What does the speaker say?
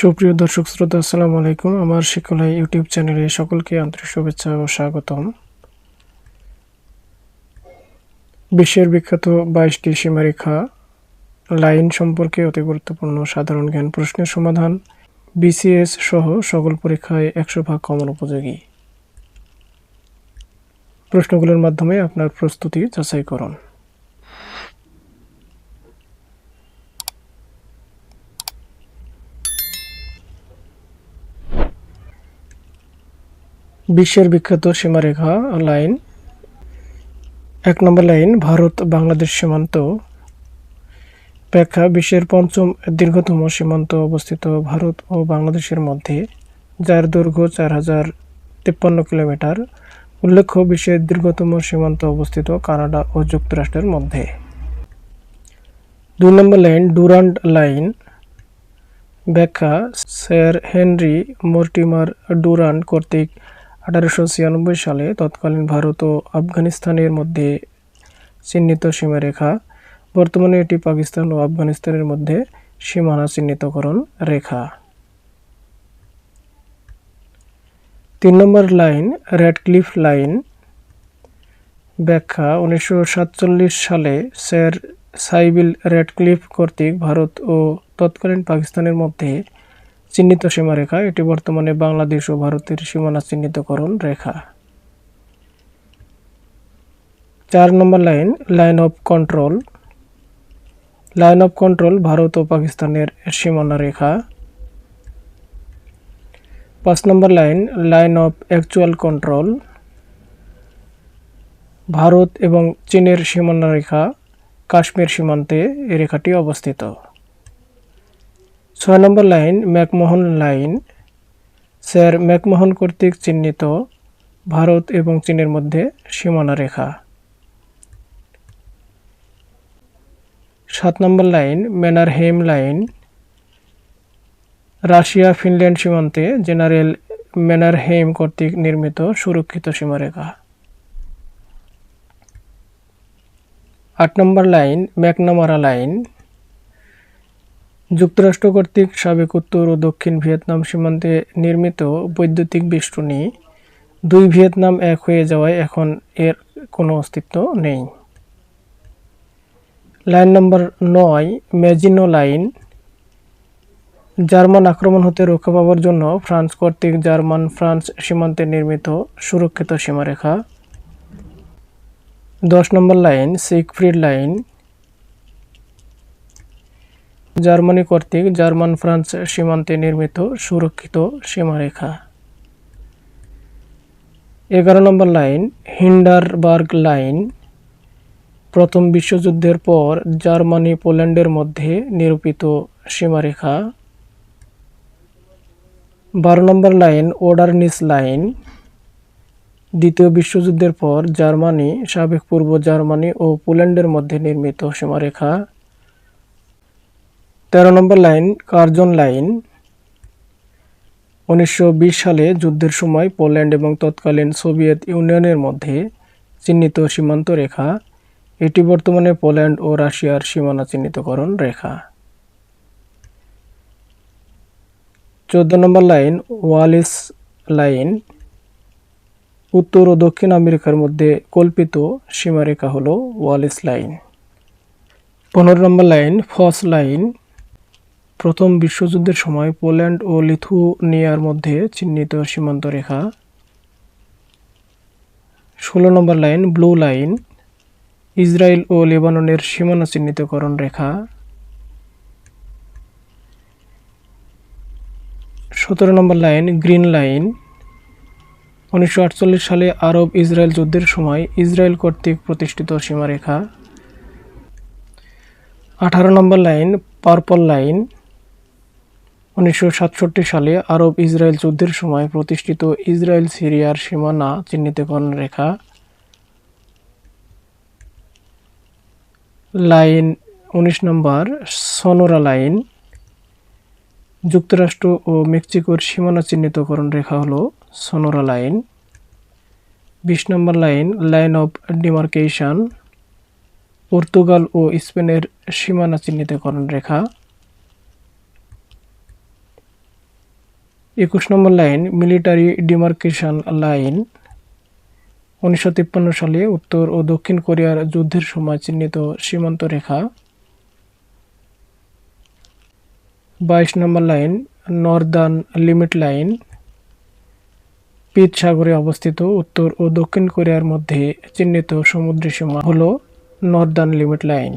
সুপ্রিয় দর্শক শ্রোতা, আসসালামু আলাইকুম। আমার শিক্ষালয় ইউটিউব চ্যানেলে সকলকে আন্তরিক শুভেচ্ছা ও স্বাগতম। বিশ্বের বিখ্যাত বাইশটি সীমারেখা লাইন সম্পর্কে অতি গুরুত্বপূর্ণ সাধারণ জ্ঞান প্রশ্নের সমাধান, বিসিএস সহ সকল পরীক্ষায় একশো ভাগ কমন উপযোগী। প্রশ্নগুলোর মাধ্যমে আপনার প্রস্তুতি যাচাই করুন। বিশ্বের বিখ্যাত সীমারেখা লাইন। এক নম্বর লাইন, ভারত, বাংলাদেশ সীমান্ত। ব্যাখ্যা, বিশ্বের পঞ্চম দীর্ঘতম সীমান্ত অবস্থিত ভারত ও বাংলাদেশের মধ্যে, যার দৈর্ঘ্য চার হাজার তিপ্পান্ন কিলোমিটার। উল্লেখ্য, বিশ্বের দীর্ঘতম সীমান্ত অবস্থিত কানাডা ও যুক্তরাষ্ট্রের মধ্যে। দুই নম্বর লাইন, ডুরান্ড লাইন। ব্যাখ্যা, স্যার হেনরি মর্টিমার ডুরান্ড কর্তৃক আঠারোশো ছিয়ানব্বই সালে তৎকালীন ভারত ও আফগানিস্তানের মধ্যে চিহ্নিত সীমারেখা, বর্তমানে এটি পাকিস্তান ও আফগানিস্তানের মধ্যে সীমানা চিহ্নিতকরণ রেখা। তিন নম্বর লাইন রেডক্লিফ লাইন, ব্যাখ্যা, উনিশশো সাতচল্লিশ সালে স্যার সাইবিল রেডক্লিফ কর্তৃক ভারত ও তৎকালীন পাকিস্তানের মধ্যে চিহ্নিত সীমারেখা, এটি বর্তমানে বাংলাদেশ ও ভারতের সীমানা চিহ্নিতকরণ রেখা। চার নম্বর line line of control. Line of control Bharat ও পাকিস্তানের সীমানা রেখা। পাঁচ নম্বর line line of actual control. Bharat এবং চীনের সীমানা রেখা, কাশ্মীর সীমান্তে এই রেখাটি অবস্থিত। ছয় নম্বর line, McMahon line. Sir, McMahon কর্তৃক চিহ্নিত ভারত এবং চীনের মধ্যে সীমানা রেখা। সাত নম্বর line Mannerheim line. Russia, Finland সীমান্তে জেনারেল ম্যানারহেম কর্তৃক নির্মিত সুরক্ষিত সীমারেখা। আট নম্বর লাইন, ম্যাকনামারা লাইন। যুক্তরাষ্ট্র কর্তৃক সাবেক উত্তর ও দক্ষিণ ভিয়েতনাম সীমান্তে নির্মিত বৈদ্যুতিক বেষ্টনী, দুই ভিয়েতনাম এক হয়ে যাওয়ায় এখন এর কোনো অস্তিত্ব নেই। লাইন নম্বর নয় ম্যাজিনো লাইন। জার্মান আক্রমণ হতে রক্ষা পাওয়ার জন্য ফ্রান্স কর্তৃক জার্মান ফ্রান্স সীমান্তে নির্মিত সুরক্ষিত সীমারেখা। দশ নম্বর লাইন সিকফ্রিড লাইন। জার্মানি কর্তৃক জার্মান ফ্রান্স সীমান্তে নির্মিত সুরক্ষিত সীমারেখা। এগারো নম্বর লাইন, হিন্ডারবার্গ লাইন। প্রথম বিশ্বযুদ্ধের পর জার্মানি পোল্যান্ডের মধ্যে নিরূপিত সীমারেখা। বারো নম্বর লাইন, ওডারনিস লাইন। দ্বিতীয় বিশ্বযুদ্ধের পর জার্মানি, সাবেক পূর্ব জার্মানি ও পোল্যান্ডের মধ্যে নির্মিত সীমারেখা। তেরো নম্বর লাইন, কার্জন লাইন, উনিশশো বিশ সালে যুদ্ধের সময় পোল্যান্ড এবং তৎকালীন সোভিয়েত ইউনিয়নের মধ্যে চিহ্নিত সীমান্ত রেখা, এটি বর্তমানে পোল্যান্ড ও রাশিয়ার সীমানা চিহ্নিতকরণ রেখা। চোদ্দ নম্বর লাইন, ওয়ালিস লাইন, উত্তর ও দক্ষিণ আমেরিকার মধ্যে কল্পিত সীমারেখা হল ওয়ালিস লাইন। পনেরো নম্বর লাইন, ফস লাইন প্রথম বিশ্বযুদ্ধের সময় পোল্যান্ড ও লিথুনিয়ার মধ্যে চিহ্নিত সীমান্ত রেখা। ষোলো নম্বর লাইন, ব্লু লাইন, ইসরায়েল ও লেবাননের সীমানা চিহ্নিতকরণ রেখা। সতেরো নম্বর লাইন, গ্রিন লাইন, উনিশশো আটচল্লিশ সালে আরব ইসরায়েল যুদ্ধের সময় ইসরায়েল কর্তৃক প্রতিষ্ঠিত সীমারেখা। আঠারো নম্বর লাইন, পার্পল লাইন উনিশশো সাতষট্টি সালে আরব ইসরায়েল যুদ্ধের সময় প্রতিষ্ঠিত ইসরায়েল সিরিয়ার সীমানা চিহ্নিতকরণ রেখা লাইন উনিশ নম্বর, সনোরা লাইন, যুক্তরাষ্ট্র ও মেক্সিকোর সীমানা চিহ্নিতকরণ রেখা হলো সনোরা লাইন। বিশ নম্বর line line of demarcation, Portugal ও স্পেনের সীমানা চিহ্নিতকরণ রেখা। একুশ নম্বর লাইন, মিলিটারি ডিমার্কেশন লাইন, উনিশশো তিপ্পান্ন সালে উত্তর ও দক্ষিণ কোরিয়ার যুদ্ধের সময় চিহ্নিত সীমান্ত রেখা। বাইশ নম্বর লাইন, নর্দার্ন লিমিট লাইন পিত সাগরে অবস্থিত উত্তর ও দক্ষিণ কোরিয়ার মধ্যে চিহ্নিত সমুদ্র সীমা হল নর্দার্ন লিমিট লাইন।